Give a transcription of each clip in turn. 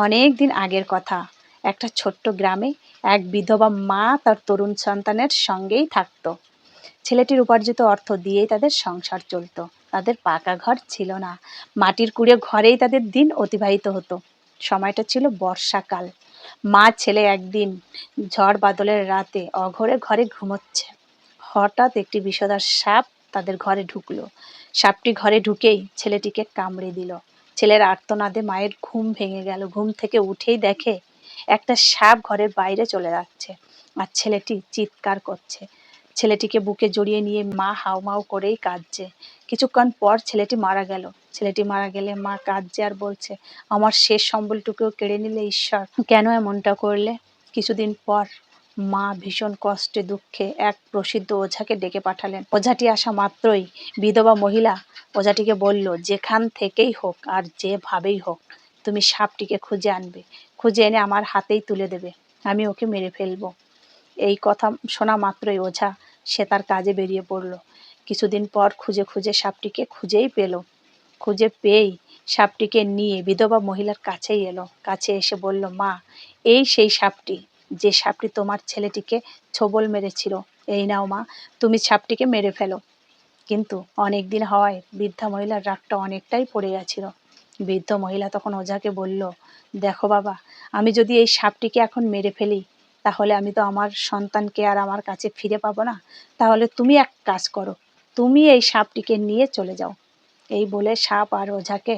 অনেক দিন আগের কথা। একটা ছোট্ট গ্রামে এক বিধবা মা তার তরুণ সন্তানের সঙ্গেই থাকতো। ছেলেটির উপার্জিত অর্থ দিয়েই তাদের সংসার চলতো। তাদের পাকা ঘর ছিল না। মাটির কুড়ে ঘরেই তাদের দিন অতিবাহিত হতো। সময়টা ছিল বর্ষাকাল। মা ছেলে একদিন ঝড় বাদলের রাতে অঘরে ঘরে ঘুমোচ্ছে। হঠাৎ একটি বিষদার সাপ তাদের ঘরে ঢুকলো। সাপটি ঘরে ঢুকেই ছেলেটিকে কামড়ে দিল। ছেলের আর্তনাদে মায়ের ঘুম ভেঙে গেল। ঘুম থেকে উঠেই দেখে একটা সাপ ঘরের বাইরে চলে যাচ্ছে আর ছেলেটি চিৎকার করছে। ছেলেটিকে বুকে জড়িয়ে নিয়ে মা হাউমাউ করেই কাঁদছে। কিছুক্ষণ পর ছেলেটি মারা গেল। ছেলেটি মারা গেলে মা কাঁদছে আর বলছে, আমার শেষ সম্বলটুকুও কেড়ে নিলে, ঈশ্বর। কেন এমনটা করলে? কিছুদিন পর মা ভীষণ কষ্টে, দুঃখে এক প্রসিদ্ধ ওঝাকে ডেকে পাঠালেন। ওঝাটি আসা মাত্রই বিধবা মহিলা ওঝাটিকে বলল, যেখান থেকেই হোক আর যেভাবেই হোক, তুমি সাপটিকে খুঁজে আনবে। খুঁজে এনে আমার হাতেই তুলে দেবে। আমি ওকে মেরে ফেলব। এই কথা শোনা মাত্রই ওঝা, সে তার কাজে বেরিয়ে পড়ল। কিছুদিন পর খুঁজে খুঁজে সাপটিকে খুঁজেই পেল। খুঁজে পেয়েই সাপটিকে নিয়ে বিধবা মহিলার কাছেই এলো। কাছে এসে বলল, মা, এই সেই সাপটি যে সাপটি তোমার ছেলেটিকে ছোবল মেরেছিল, এই নাও মা, তুমি সাপটিকে মেরে ফেলো। কিন্তু অনেক দিন হওয়ায় বৃদ্ধা মহিলার রাগটা অনেকটাই পড়ে গেছিল। বৃদ্ধ মহিলা তখন ওঝাকে বলল, দেখো বাবা, আমি যদি এই সাপটিকে এখন মেরে ফেলি, তাহলে আমি তো আমার সন্তানকে আর আমার কাছে ফিরে পাবো না। তাহলে তুমি এক কাজ করো, তুমি এই সাপটিকে নিয়ে চলে যাও। এই বলে সাপ আর ওঝাকে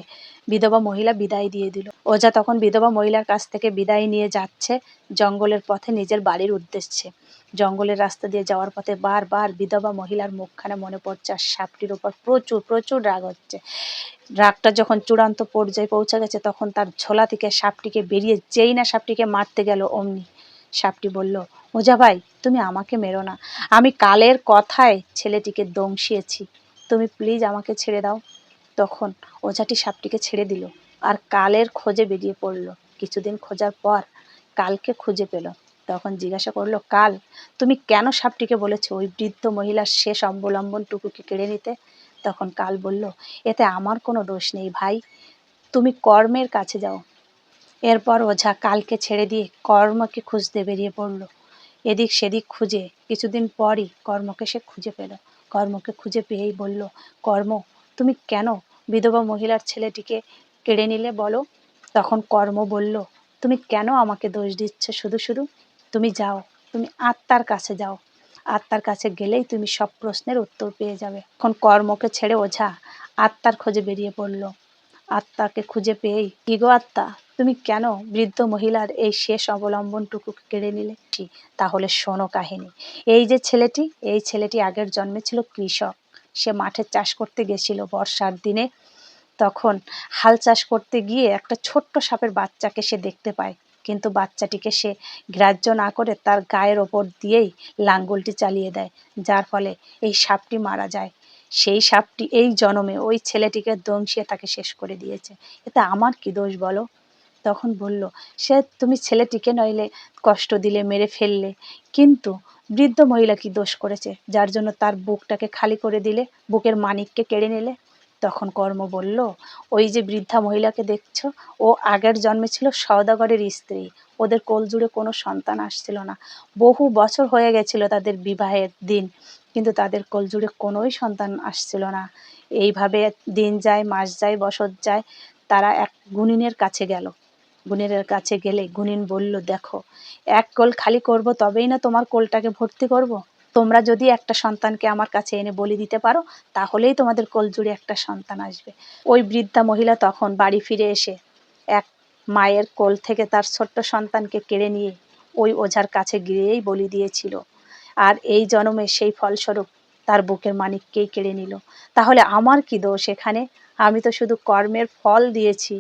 বিধবা মহিলা বিদায় দিয়ে দিল। ওঝা তখন বিধবা মহিলার কাছ থেকে বিদায় নিয়ে যাচ্ছে, জঙ্গলের পথে নিজের বাড়ির উদ্দেশ্যে। জঙ্গলের রাস্তা দিয়ে যাওয়ার পথে বারবার বিধবা মহিলার মুখখানে মনে পড়ছে আর সাপটির ওপর প্রচুর প্রচুর রাগ হচ্ছে। রাগটা যখন চূড়ান্ত পর্যায়ে পৌঁছে গেছে, তখন তার ঝোলা থেকে সাপটিকে বেরিয়ে যেই না সাপটিকে মারতে গেল অমনি, সাপটি বলল ওঝা ভাই, তুমি আমাকে মেরো না। আমি কালের কথায় ছেলেটিকে দংশিয়েছি। তুমি প্লিজ আমাকে ছেড়ে দাও। তখন ওঝাটি সাপটিকে ছেড়ে দিল আর কালের খোঁজে বেরিয়ে পড়ল। কিছুদিন খোঁজার পর কালকে খুঁজে পেল। তখন জিজ্ঞাসা করল, কাল, তুমি কেন সাপটিকে বলেছ ওই বৃদ্ধ মহিলার শেষ অবলম্বন অবলম্বনটুকুকে কেড়ে নিতে? তখন কাল বলল, এতে আমার কোনো দোষ নেই ভাই, তুমি কর্মের কাছে যাও। এরপর ওঝা কালকে ছেড়ে দিয়ে কর্মকে খুঁজতে বেরিয়ে পড়ল। এদিক সেদিক খুঁজে কিছুদিন পরই কর্মকে সে খুঁজে পেল। কর্মকে খুঁজে পেয়েই বলল, কর্ম তুমি কেন বিধবা মহিলার ছেলেটিকে কেড়ে নিলে বলো? তখন কর্ম বলল, তুমি কেন আমাকে দোষ দিচ্ছ শুধু শুধু? তুমি যাও, তুমি আত্মার কাছে যাও। আত্মার কাছে গেলেই তুমি সব প্রশ্নের উত্তর পেয়ে যাবে। এখন কর্মকে ছেড়ে ওঝা আত্মার খোঁজে বেরিয়ে পড়ল। আত্মাকে খুঁজে পেয়েই, কি গো আত্মা? তুমি কেন বৃদ্ধ মহিলার এই শেষ অবলম্বনটুকু কেড়ে নিলে? তাহলে শোনো কাহিনী। এই যে ছেলেটি, এই ছেলেটি আগের জন্মে ছিল কৃষক। সে মাঠে চাষ করতে গেছিল বর্ষার দিনে। তখন হাল চাষ করতে গিয়ে একটা ছোট্ট সাপের বাচ্চাকে সে দেখতে পায়। কিন্তু বাচ্চাটিকে সে গ্রাহ্য না করে তার গায়ের ওপর দিয়েই লাঙ্গলটি চালিয়ে দেয়, যার ফলে এই সাপটি মারা যায়। সেই সাপটি এই জনমে ওই ছেলেটিকে দংশিয়ে তাকে শেষ করে দিয়েছে। এতে আমার কি দোষ বলো? তখন বলল, সে তুমি ছেলেটিকে নইলে কষ্ট দিলে, মেরে ফেললে। কিন্তু বৃদ্ধ মহিলা কি দোষ করেছে? যার জন্য তার বুকটাকে খালি করে দিলে, বুকের মানিককে কেড়ে নিলে? তখন কর্ম বলল, ওই যে বৃদ্ধা মহিলাকে দেখছ, ও আগের জন্মে ছিল সওদাগরের স্ত্রী। ওদের কোল জুড়ে কোনো সন্তান আসছিল না। বহু বছর হয়ে গেছিল তাদের বিবাহের দিন, কিন্তু তাদের কোল জুড়ে কোনোই সন্তান আসছিল না। এইভাবে দিন যায়, মাস যায়, বছর যায়, তারা এক গুনিনের কাছে গেল। গুনিনের কাছে গেলে গুনিন বলল, দেখো, এক কোল খালি করব, তবেই না তোমার কোলটাকে ভর্তি করব। তোমরা যদি একটা সন্তানকে আমার কাছে এনে বলি দিতে পারো, তাহলেই তোমাদের কোল জুড়ে একটা সন্তান আসবে। ওই বৃদ্ধা মহিলা তখন বাড়ি ফিরে এসে এক মায়ের কোল থেকে তার ছোট্ট সন্তানকে কেড়ে নিয়ে ওই ওঝার কাছে গিয়েই বলি দিয়েছিল। আর এই জন্মে সেই ফলস্বরূপ তার বুকের মানিককেই কেড়ে নিল। তাহলে আমার কি দোষ এখানে? আমি তো শুধু কর্মের ফল দিয়েছি।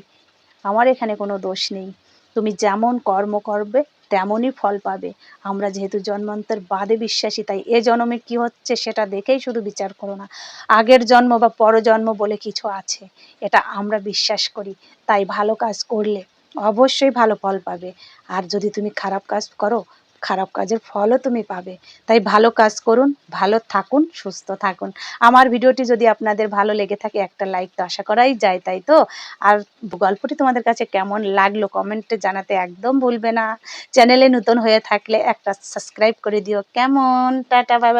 আমার এখানে কোনো দোষ নেই। তুমি যেমন কর্ম করবে, তেমনই ফল পাবে। আমরা যেহেতু জন্মান্তর বাদে বিশ্বাসী, তাই এ জন্মে কি হচ্ছে সেটা দেখেই শুধু বিচার করো না। আগের জন্ম বা পরজন্ম বলে কিছু আছে, এটা আমরা বিশ্বাস করি। তাই ভালো কাজ করলে অবশ্যই ভালো ফল পাবে। আর যদি তুমি খারাপ কাজ করো খারাপ কাজের ফলও তুমি পাবে। তাই ভালো কাজ করুন, ভালো থাকুন, সুস্থ থাকুন। আমার ভিডিওটি যদি আপনাদের ভালো লেগে থাকে, একটা লাইক তো আশা করাই যায়, তাই তো? আর গল্পটি তোমাদের কাছে কেমন লাগল কমেন্টে জানাতে একদম ভুলবে না। চ্যানেলে নতুন হয়ে থাকলে একটা সাবস্ক্রাইব করে দিও। কেমন? Tata bye